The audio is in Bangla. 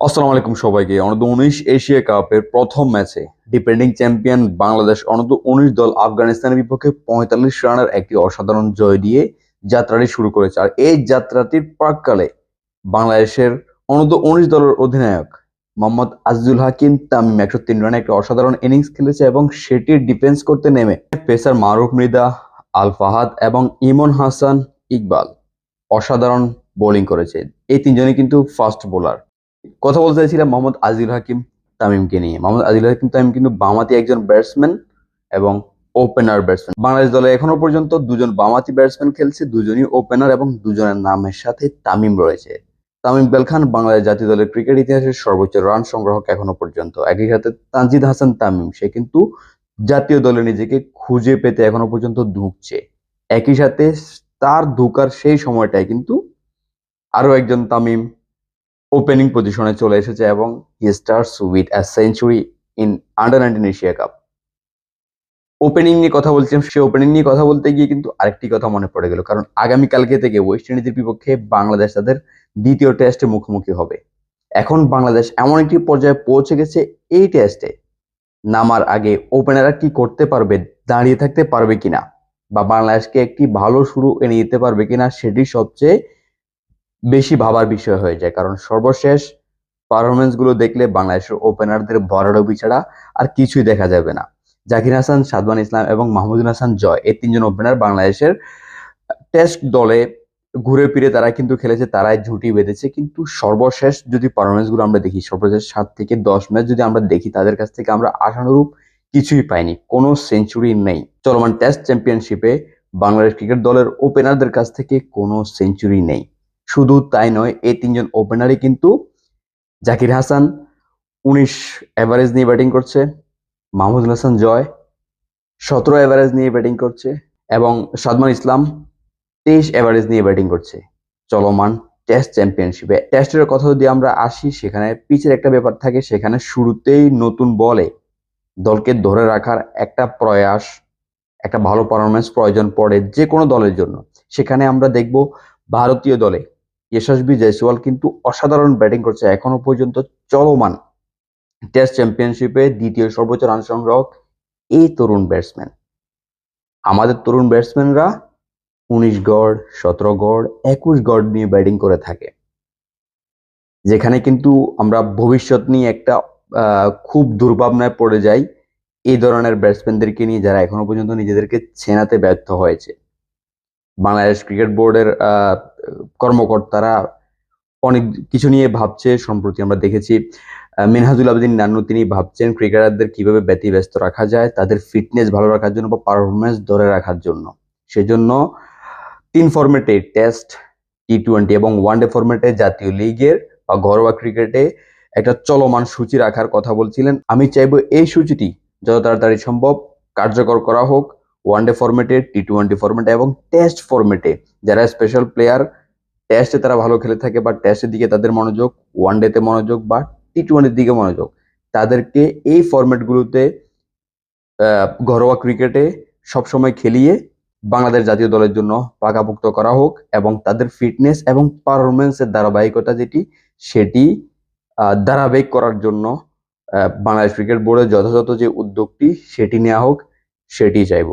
আসসালামু আলাইকুম সবাইকে। অনূর্ধ্ব উনিশ এশিয়া কাপের প্রথম ম্যাচে ডিপেন্ডিং চ্যাম্পিয়ন বাংলাদেশ অনূর্ধ্ব উনিশ দল আফগানিস্তানের বিপক্ষে পঁয়তাল্লিশ রানের একটি অসাধারণ জয় দিয়ে যাত্রাটি শুরু করেছে। আর এই যাত্রাটির প্রাককালে বাংলাদেশের অনূর্ধ্ব উনিশ দলের অধিনায়ক মোহাম্মদ আজিজুল হাকিম তামিম একশো তিন রানে একটি অসাধারণ ইনিংস খেলেছে এবং সেটির ডিফেন্স করতে নেমে পেসার মারুফ মৃদা, আল ফাহাদ এবং ইমন হাসান ইকবাল অসাধারণ বোলিং করেছে। এই তিনজনই কিন্তু ফাস্ট বোলার। কথা বলতে চাইছিলাম মোহাম্মদ আজিল হাকিম তামিমকে নিয়ে। মোহাম্মদ আজিল হাকিম তামিম কিন্তু বামাতি একজন ব্যাটসম্যান এবং ওপেনার ব্যাটসম্যান বাংলাদেশ দলে এখনও পর্যন্ত দুজন বামাতি ব্যাটসম্যান খেলছে, দুজনই ওপেনার এবং দুজনের নামের সাথে তামিম রয়েছে। তামিম ইকবাল খান বাংলাদেশ জাতীয় দলের ক্রিকেট ইতিহাসের সর্বোচ্চ রান সংগ্রাহক এখনও পর্যন্ত। একই সাথে তানজিদ হাসান তামিম, সে কিন্তু জাতীয় দলে নিজেকে খুঁজে পেতে এখনও পর্যন্ত ধুঁকছে। একই সাথে তার ধোকার সেই সময়টায় কিন্তু আরও একজন তামিম ওপেনিং পজিশনে চলে এসেছে এবং he stars with a century in under nineteen Asia cup opening নিয়ে কথা বলছিলাম সে ওপেনিং নিয়ে কথা বলতে গিয়ে কিন্তু আরেকটি কথা মনে পড়ে গেল। কারণ আগামীকালকে থেকে ওয়েস্ট ইন্ডিজের বিপক্ষে বাংলাদেশ তাদের দ্বিতীয় টেস্টে মুখোমুখি হবে। এখন বাংলাদেশ এমন একটি পর্যায়ে পৌঁছে গেছে, এই টেস্টে নামার আগে ওপেনাররা কি করতে পারবে, দাঁড়িয়ে থাকতে পারবে কিনা? বা বাংলাদেশকে একটি ভালো শুরু এনে দিতে পারবে কিনা, সেটি সবচেয়ে বেশি ভাবার বিষয় হয়ে যায়। কারণ সর্বশেষ পারফরমেন্সগুলো দেখলে বাংলাদেশের ওপেনারদের ভরাডবি ছাড়া আর কিছুই দেখা যাবে না। জাকির হাসান সাদমান ইসলাম এবং মাহমুদুল হাসান জয় এই তিনজন ওপেনার বাংলাদেশের টেস্ট দলে ঘুরে ফিরে তারা কিন্তু খেলেছে, তারাই ঝুঁটি বেঁধেছে। কিন্তু সর্বশেষ যদি পারফরমেন্সগুলো আমরা দেখি, সর্বশেষ সাত থেকে দশ ম্যাচ যদি আমরা দেখি, তাদের কাছ থেকে আমরা আশানুরূপ কিছুই পাইনি। কোনো সেঞ্চুরি নেই। চলমান টেস্ট চ্যাম্পিয়নশিপে বাংলাদেশ ক্রিকেট দলের ওপেনারদের কাছ থেকে কোনো সেঞ্চুরি নেই। শুধু তাই নয়, এই তিনজন ওপেনারই কিন্তু জাকির হাসান, উনিশ এভারেজ নিয়ে ব্যাটিং করছে, মাহমুদুল হাসান জয়, সতেরো এভারেজ নিয়ে ব্যাটিং করছে এবং সাদমান ইসলাম তেইশ এভারেজ নিয়ে ব্যাটিং করছে। চলমান টেস্ট চ্যাম্পিয়নশিপে টেস্টের কথা যদি আমরা আসি, সেখানে পিচের একটা ব্যাপার থাকে, সেখানে শুরুতেই নতুন বলে দলকে ধরে রাখার একটা প্রয়াস, একটা ভালো পারফরমেন্স প্রয়োজন পড়ে যে কোনো দলের জন্য। সেখানে আমরা দেখব ভারতীয় দলে যশস্বী জয়সওয়াল কিন্তু অসাধারণ ব্যাটিং করছে, এখনও পর্যন্ত চলমান। টেস্ট চ্যাম্পিয়নশিপে দ্বিতীয় সর্বোচ্চ রান সংগ্রাহক এই তরুণ ব্যাটসম্যান আমাদের তরুণ ব্যাটসম্যানরা উনিশ গড়, সতেরো গড়, একুশ গড় নিয়ে ব্যাটিং করে থাকে। যেখানে কিন্তু আমরা ভবিষ্যৎ নিয়ে একটা খুব দুর্ভাবনায় পড়ে যাই এই ধরনের ব্যাটসম্যানদেরকে নিয়ে, যারা এখনও পর্যন্ত নিজেদেরকে ছেনাতে ব্যর্থ হয়েছে। বাংলাদেশ ক্রিকেট বোর্ডের কর্মকর্তারা অনেক কিছু নিয়ে ভাবছে, সম্প্রতি আমরা দেখেছি মিনহাজুল আবেদিন নান্নু, তিনি ভাবছেন ক্রিকেটারদের কীভাবে ব্যতিব্যস্ত রাখা যায়, তাদের ফিটনেস ভালো রাখার জন্য বা পারফরমেন্স ধরে রাখার জন্য। সেজন্য তিন ফরম্যাটে টেস্ট টি টোয়েন্টি এবং ওয়ানডে ফরম্যাটে জাতীয় লিগের বা ঘরোয়া ক্রিকেটে একটা চলমান সূচি রাখার কথা বলছিলেন। আমি চাইব এই সূচিটি যত তাড়াতাড়ি সম্ভব কার্যকর করা হোক। ওয়ানডে ফরম্যাটে টি টোয়েন্টি ফরম্যাটে এবং টেস্ট ফরম্যাটে যারা স্পেশাল প্লেয়ার টেস্টে তারা ভালো খেলে থাকে বা টেস্টের দিকে তাদের মনোযোগ ওয়ানডেতে মনোযোগ বা টি টোয়েন্টির দিকে মনোযোগ। তাদেরকে এই ফরম্যাটগুলোতে আহ, ঘরোয়া ক্রিকেটে সবসময় খেলিয়ে বাংলাদেশ জাতীয় দলের জন্য পাকাপোক্ত করা হোক এবং তাদের ফিটনেস এবং পারফরমেন্সের ধারাবাহিকতা যেটি সেটি ধারাবাহিক করার জন্য বাংলাদেশ ক্রিকেট বোর্ডের যথাযথ যে উদ্যোগটি সেটি নেওয়া হোক সেটি চাইব।